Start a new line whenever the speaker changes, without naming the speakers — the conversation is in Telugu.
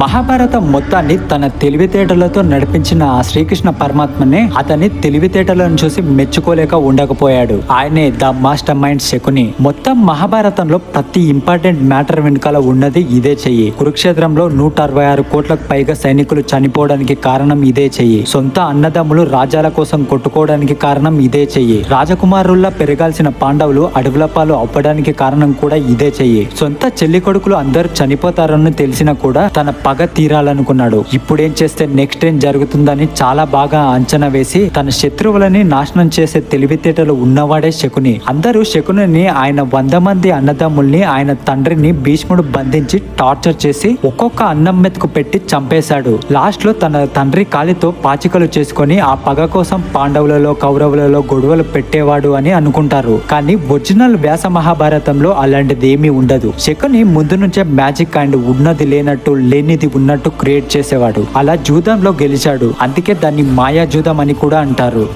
మహాభారతం మొత్తాన్ని తన తెలివితేటలతో నడిపించిన ఆ శ్రీకృష్ణ పరమాత్మనే అతని తెలివితేటలను చూసి మెచ్చుకోలేక ఉండకపోయాడు. ఆయనే ద మాస్టర్ మైండ్ శకుని. మొత్తం మహాభారతంలో ప్రతి ఇంపార్టెంట్ మ్యాటర్ వెనుకాల ఉన్నది ఇదే చెయ్యి. కురుక్షేత్రంలో నూట అరవై ఆరు కోట్లకు పైగా సైనికులు చనిపోవడానికి కారణం ఇదే చెయ్యి. సొంత అన్నదమ్ములు రాజాల కోసం కొట్టుకోవడానికి కారణం ఇదే చెయ్యి. రాజకుమారుల్లా పెరగాల్సిన పాండవులు అడవుల పాలు అవ్వడానికి కారణం కూడా ఇదే చెయ్యి. సొంత చెల్లి కొడుకులు అందరూ చనిపోతారని తెలిసినా కూడా తన పగ తీరాలనుకున్నాడు. ఇప్పుడేం చేస్తే నెక్స్ట్ ఏం జరుగుతుందని చాలా బాగా అంచనా వేసి తన శత్రువులని నాశనం చేసే తెలివితేటలు ఉన్నవాడే శకుని. అందరూ శకుని ఆయన వంద మంది అన్నదమ్ముల్ని ఆయన తండ్రిని భీష్ముడు బంధించి టార్చర్ చేసి ఒక్కొక్క అన్నం మెతుకు పెట్టి చంపేశాడు. లాస్ట్లో తన తండ్రి కాలితో పాచికలు చేసుకొని ఆ పగ కోసం పాండవులలో కౌరవులలో గొడవలు పెట్టేవాడు అని అనుకుంటారు. కానీ ఒరిజినల్ వ్యాస మహాభారతంలో అలాంటిది ఏమీ ఉండదు. శకుని ముందు నుంచే మ్యాజిక్ అండ్ ఉన్నది లేనట్టు లేని ఇది ఉన్నట్టు క్రియేట్ చేసేవాడు. అలా జూదంలో గెలిచాడు. అందుకే దాన్ని మాయా జూదం అని కూడా అంటారు.